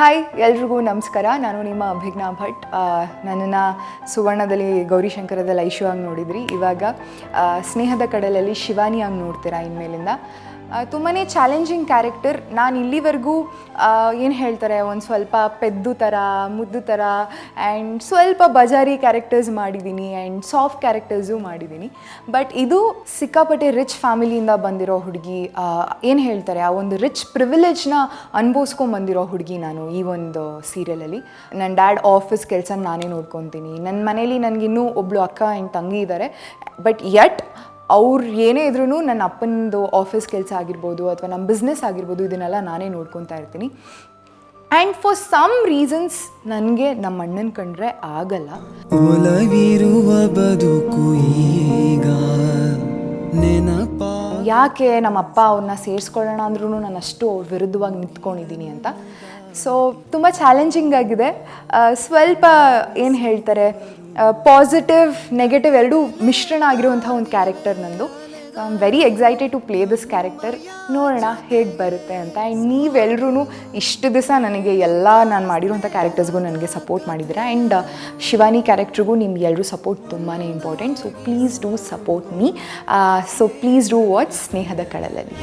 Hi, ಎಲ್ರಿಗೂ ನಮಸ್ಕಾರ. ನಾನು ನಿಮ್ಮ ಅಭಿಜ್ಞಾ ಭಟ್. ನನ್ನನ್ನು ಸುವರ್ಣದಲ್ಲಿ ಗೌರಿಶಂಕರದಲ್ಲಿ ಐಶು ಆಗಿ ನೋಡಿದ್ರಿ. ಇವಾಗ ಸ್ನೇಹದ ಕಡಲಲ್ಲಿ ಶಿವಾನಿ ಆಗಿ ನೋಡ್ತೀರಾ ಇನ್ಮೇಲಿಂದ. ತುಂಬಾ ಚಾಲೆಂಜಿಂಗ್ ಕ್ಯಾರೆಕ್ಟರ್ ನಾನು ಇಲ್ಲಿವರೆಗೂ ಏನು ಹೇಳ್ತಾರೆ, ಒಂದು ಸ್ವಲ್ಪ ಪೆದ್ದು ಥರ ಮುದ್ದು ಥರ ಆ್ಯಂಡ್ ಸ್ವಲ್ಪ ಬಜಾರಿ ಕ್ಯಾರೆಕ್ಟರ್ಸ್ ಮಾಡಿದ್ದೀನಿ ಆ್ಯಂಡ್ ಸಾಫ್ಟ್ ಕ್ಯಾರೆಕ್ಟರ್ಸು ಮಾಡಿದ್ದೀನಿ ಬಟ್ ಇದು ಸಿಕ್ಕಾಪಟ್ಟೆ ರಿಚ್ ಫ್ಯಾಮಿಲಿಯಿಂದ ಬಂದಿರೋ ಹುಡುಗಿ ಏನು ಹೇಳ್ತಾರೆ, ಆ ಒಂದು ರಿಚ್ ಪ್ರಿವಿಲೇಜ್ನ ಅನುಭವಿಸ್ಕೊಂಡು ಬಂದಿರೋ ಹುಡುಗಿ ನಾನು ಈ ಒಂದು ಸೀರಿಯಲಲ್ಲಿ ನನ್ನ ಡ್ಯಾಡ್ ಆಫೀಸ್ ಕೆಲಸ ನಾನೇ ನೋಡ್ಕೊತೀನಿ. ನನ್ನ ಮನೇಲಿ ನನಗಿನ್ನೂ ಒಬ್ಳು ಅಕ್ಕ ಆ್ಯಂಡ್ ತಂಗಿ ಇದ್ದಾರೆ ಬಟ್ ಯಟ್ ಅವ್ರು ಏನೇ ಇದ್ರೂ ನನ್ನ ಅಪ್ಪನದು ಆಫೀಸ್ ಕೆಲಸ ಆಗಿರ್ಬೋದು ಅಥವಾ ನಮ್ಮ ಬಿಸ್ನೆಸ್ ಆಗಿರ್ಬೋದು ಇದನ್ನೆಲ್ಲ ನಾನೇ ನೋಡ್ಕೊತಾ ಇರ್ತೀನಿ. ಆ್ಯಂಡ್ ಫಾರ್ ಸಮ್ ರೀಸನ್ಸ್ ನನಗೆ ನಮ್ಮ ಅಣ್ಣನ ಕಂಡ್ರೆ ಆಗಲ್ಲ. ಒಲವಿರುವ ಬದುಕು ಈಗ ಯಾಕೆ ನಮ್ಮ ಅಪ್ಪ ಅವ್ರನ್ನ ಸೇರಿಸ್ಕೊಳ್ಳೋಣ ಅಂದ್ರೂ ನಾನು ಅಷ್ಟು ಅವ್ರ ವಿರುದ್ಧವಾಗಿ ನಿಂತ್ಕೊಂಡಿದ್ದೀನಿ ಅಂತ. ಸೊ ತುಂಬ ಚಾಲೆಂಜಿಂಗ್ ಆಗಿದೆ. ಸ್ವಲ್ಪ ಏನು ಹೇಳ್ತಾರೆ ಪಾಸಿಟಿವ್ ನೆಗೆಟಿವ್ ಎರಡೂ ಮಿಶ್ರಣ ಆಗಿರುವಂಥ ಒಂದು ಕ್ಯಾರೆಕ್ಟರ್ ನಂದು. I am very excited to play this character ನೋಡೋಣ, ಹೇಗೆ ಬರುತ್ತೆ ಅಂತ. ಆ್ಯಂಡ್ ನೀವೆಲ್ಲರೂ ಇಷ್ಟು ದಿವಸ ನನಗೆ ಎಲ್ಲ ನಾನು ಮಾಡಿರುವಂಥ ಕ್ಯಾರೆಕ್ಟರ್ಸ್ಗೂ ನನಗೆ ಸಪೋರ್ಟ್ ಮಾಡಿದ್ದೀರಾ? ಆ್ಯಂಡ್ ಶಿವಾನಿ ಕ್ಯಾರೆಕ್ಟ್ರಿಗೂ ನಿಮ್ಗೆ ಎಲ್ಲರೂ ಸಪೋರ್ಟ್ ತುಂಬಾ important so please do support me so please do watch ಸ್ನೇಹದ ಕಡಲಲ್ಲಿ